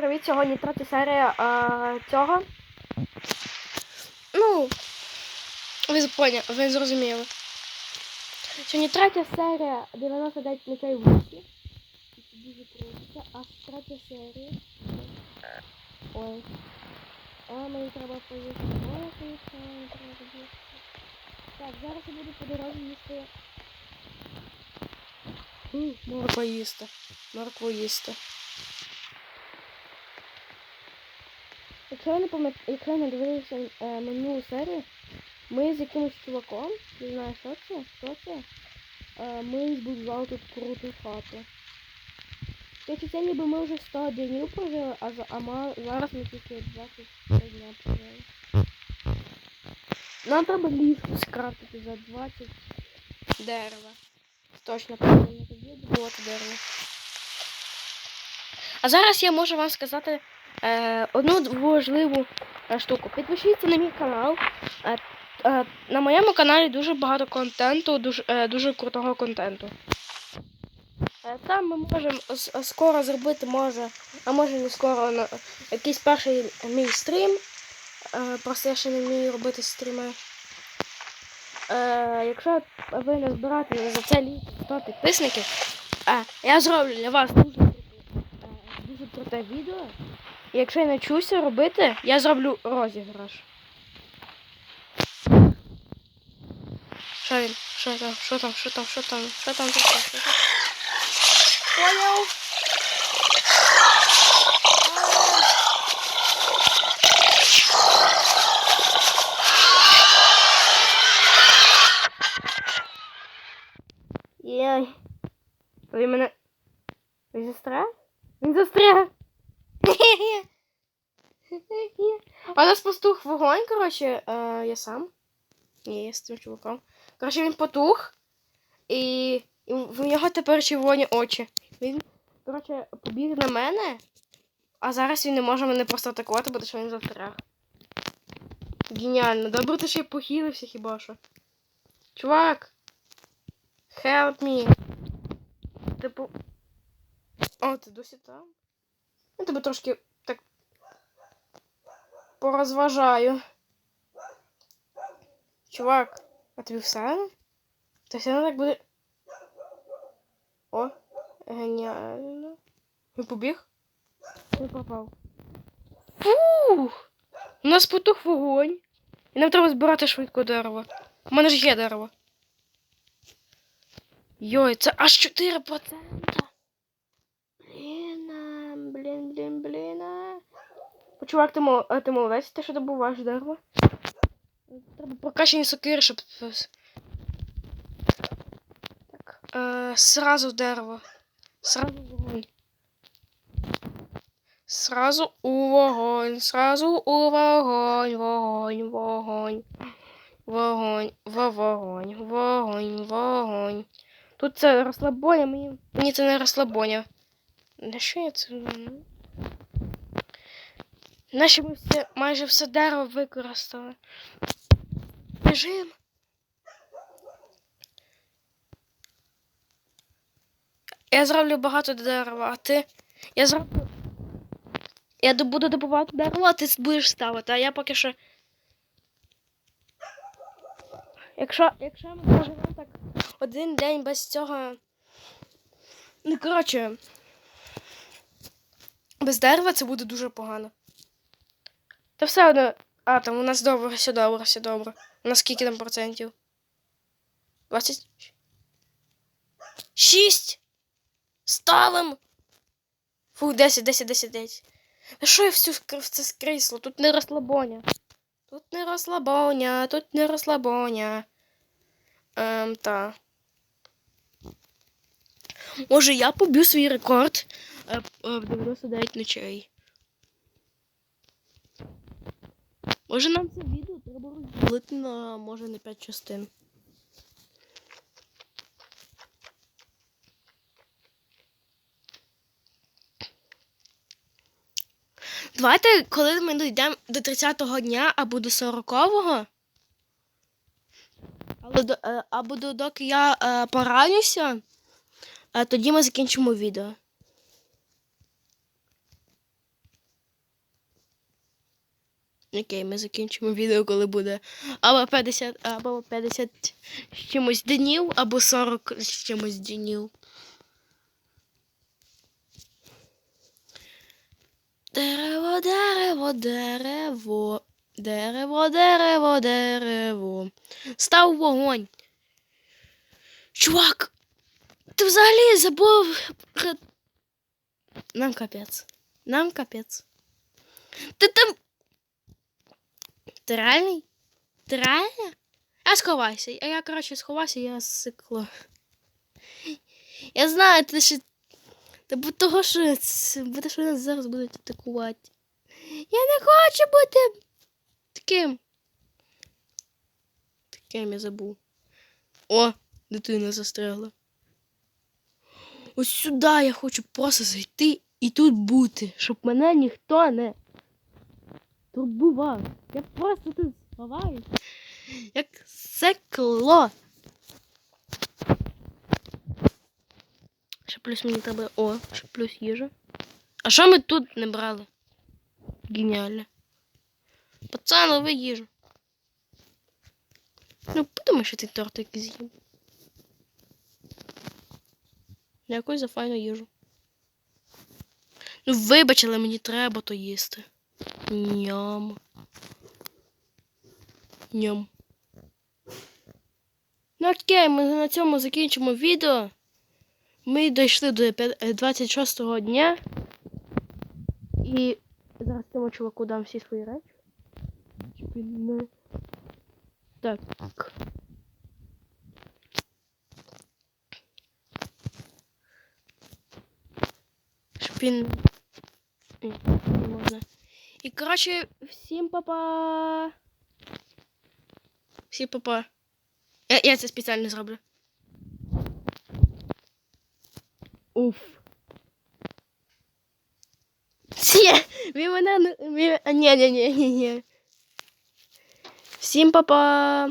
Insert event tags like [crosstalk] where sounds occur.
привіт! Сьогодні третя серія а, цього. Ну, ви поняли, ви зрозуміли. Сьогодні третя серія 99 ночей в лісі. Дуже прийде, а третя серія. Ой. А мені треба поїсти. Так, зараз я буду по дорозі їсти. Морква їсти. Моркву їсти. Якщо я не пам'ятаю, якщо я не дивився е, минулу серію, ми з якимось чуваком, не знаю, що це, хто це, е, ми збудували тут круту хату. Тобто це ніби ми вже 100 днів прожили, а, за, а ма, зараз ми тільки 20 дня прожили. Нам треба ліжку скрафтити за 20 дерева. Точно правильно тоді добувати дерево. А зараз я можу вам сказати одну важливу е, штуку. Підпишіться на мій канал. Е, е, на моєму каналі дуже багато контенту, дуже, е, дуже крутого контенту. Е, там ми можемо скоро зробити, може, а може не скоро на, якийсь перший мій стрім. Е, просто я ще не вмію робити стріми. Е, якщо ви не збираєте за це літо 100 підписників, е, я зроблю для вас е, дуже круте відео. Якщо я навчуся робити, я зроблю розіграш. Що він? Що там? Що там? Що там? Що там? Що там? Що там? Понял? Єй. Він мене. Він застряг? Він застряг. [laughs] А нас пастух вогонь, коротше, е, я сам. Ні, я з цим чуваком. Коротше, він потух. І, і в нього тепер червоні очі. Він, коротше, побіг на мене, а зараз він не може мене просто атакувати, бо що він застряг. Геніально. Добре, ти ще й похилився хіба що. Чувак! Help me. Типу. О, ти досі там? Я тебе трошки так порозважаю. Чувак, а тобі все? Та все так буде. О, геніально. Він побіг? Він попав. Фух! У нас потух вогонь. І нам треба збирати швидко дерево. У мене ж є дерево. Йой, це аж 4%. Блін, а, блін, блін, блін. а. О, Чувак, ти, мол, ти молодець, ти що добуваєш дерево? Треба прокачані сокири, щоб. Так. Е, сразу дерево. Сразу вогонь. Сразу у вогонь, сразу у вогонь, вогонь, вогонь. Вогонь, вогонь, вогонь, вогонь. Тут це розслабоня, мені, мені це не розслабоня. На що я це? Наші ми все, майже все дерево використали. Біжим. Я зроблю багато дерева, а ти. Я зроблю. Я буду добувати дерево, а ти будеш ставити, а я поки що. Якщо, якщо ми проживемо так один день без цього. Ну, коротше. Без дерева це буде дуже погано. Та все одно. А, там у нас добре, все добре, все добре. У нас скільки там процентів? 20. Шість! Ставим! Фу, 10, 10, 10, 10. Та що я всю в це скрісло? Тут не розслабоня. Тут не розслабоня, тут не розслабоня. Ем, та. Може, я поб'ю свій рекорд е, е, в 99 ночей. Може нам це відео треба розділити на може на 5 частин. Давайте, коли ми дійдемо до 30-го дня або до 40-го. Або, до, е, або до, доки я е, поранюся, е, тоді ми закінчимо відео. Окей, ми закінчимо відео, коли буде або 50, або 50 з чимось днів, або 40 з чимось днів. Дерево, дерево, дерево, дерево, дерево, дерево. Став вогонь. Чувак, ти взагалі забув. Нам капець. Нам капець. Ти там. Ти реальний? Ти? А сховайся. А я, коротше, сховайся, я сикло. Я знаю, ти ще. Та бо того, що це- що нас зараз будуть атакувати. Я не хочу бути таким. Таким я забув. О, дитина застрягла. Ось сюди я хочу просто зайти і тут бути, щоб мене ніхто не турбував. Я просто тут сховаюсь. Як секло. Ще плюс мені треба. О, ще плюс їжа. А що ми тут не брали? Геніально. Пацан, лови їжу. Ну, подумай, що ти тортик з'їв. Дякую за файну їжу. Ну, вибач, але мені треба то їсти. Ням. Ням. Ну окей, ми на цьому закінчимо відео. Ми дійшли до е, 26-го дня. І зараз цьому чуваку дам всі свої речі. Щоб він не... Так. Щоб він. коротше, всім папа. Всім папа. Я, я це спеціально зроблю. Уф. Ні, він мене не. Він... а, Ні, ні, ні, ні, ні. Всім папа.